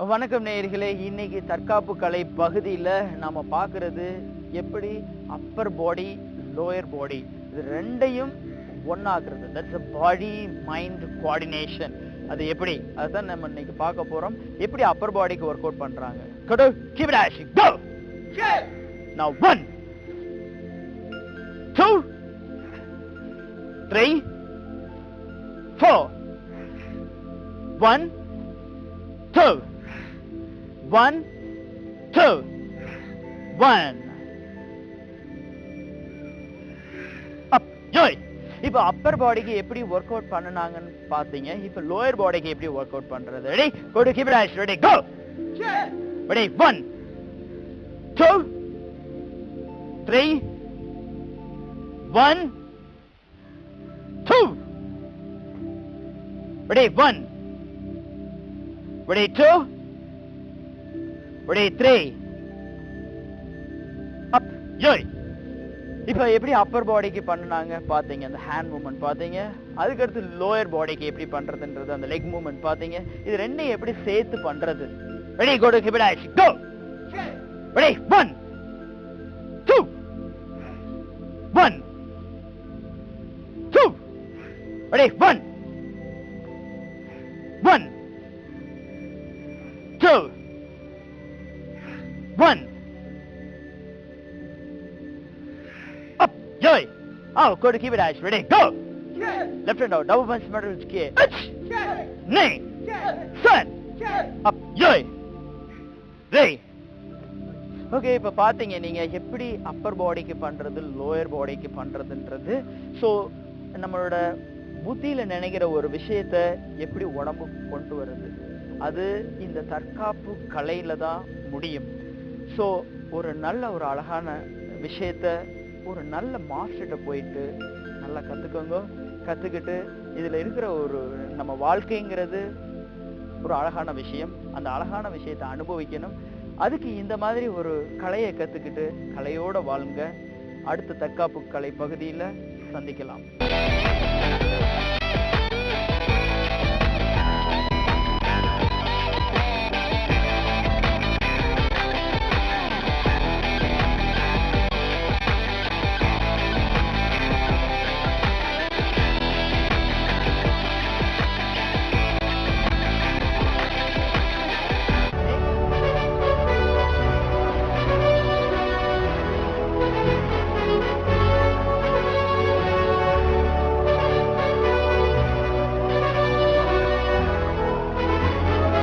வணக்கம் நேயர்களே இன்னைக்கு தற்காப்பு கலை பகுதியில் நாம பார்க்கிறது எப்படி அப்பர் பாடி லோயர் பாடி இது ரெண்டையும் ஒன்னாக்குறது தட்ஸ் பாடி மைண்ட் கோஆர்டினேஷன் அது எப்படி? அதுதான் நம்ம இன்னைக்கு பார்க்க போறோம். எப்படி அப்பர் பாடிக்கு ஒர்க் அவுட் பண்றாங்க? கடு கீப் இட் ஆஷ் கோ நவ 1 2 3 4 1 two, one, two, one. Up, joy. இப்போ அப்பர் பாடிக்கு எப்படி ஒர்க் அவுட் பண்ணுனாங்கன்னு பார்த்தீங்க. இப்போ லோயர் பாடிக்கு எப்படி ஒர்க் அவுட் பண்றது? Ready go keep it ready go ready one two three one two ready one Ready? Two? Ready three? Up joy இப்போ எப்படி அப்பர் பாடிக்கு பண்ணுனாங்க? பார்த்தீங்க அந்த ஹேண்ட் மூமெண்ட் பார்த்தீங்க அதுக்கடுத்து லோயர் பாடிக்கு எப்படி பண்ணுறதுன்றது அந்த லெக் மூமெண்ட் பார்த்தீங்க இது ரெண்டையும் எப்படி சேர்த்து பண்ணுறது ready go to keep go ready one two one two ready one one two one. Up, joy. Out, go to keep it ash. Ready, go. Left hand out, double punch, middle kick. Nay, sun. Up, joy. Ready. Okay இப்போ பார்த்தீங்க நீங்கள் எப்படி அப்பர் பாடிக்கு பண்ணுறது lower பாடிக்கு பண்ணுறதுன்றது so நம்மளோட புத்தியில் நினைக்கிற ஒரு விஷயத்த எப்படி உடம்புக்கு கொண்டு வருது அது இந்த தற்காப்பு கலையில தான் முடியும் ஸோ ஒரு நல்ல ஒரு அழகான விஷயத்த ஒரு நல்ல மாஸ்டர்கிட்ட போயிட்டு நல்லா கற்றுக்கோங்க கற்றுக்கிட்டு இதில் இருக்கிற ஒரு நம்ம வாழ்க்கைங்கிறது ஒரு அழகான விஷயம். அந்த அழகான விஷயத்தை அனுபவிக்கணும். அதுக்கு இந்த மாதிரி ஒரு கலையை கற்றுக்கிட்டு கலையோடு வாழுங்க. அடுத்த தற்காப்பு கலை பகுதியில் சந்திக்கலாம்.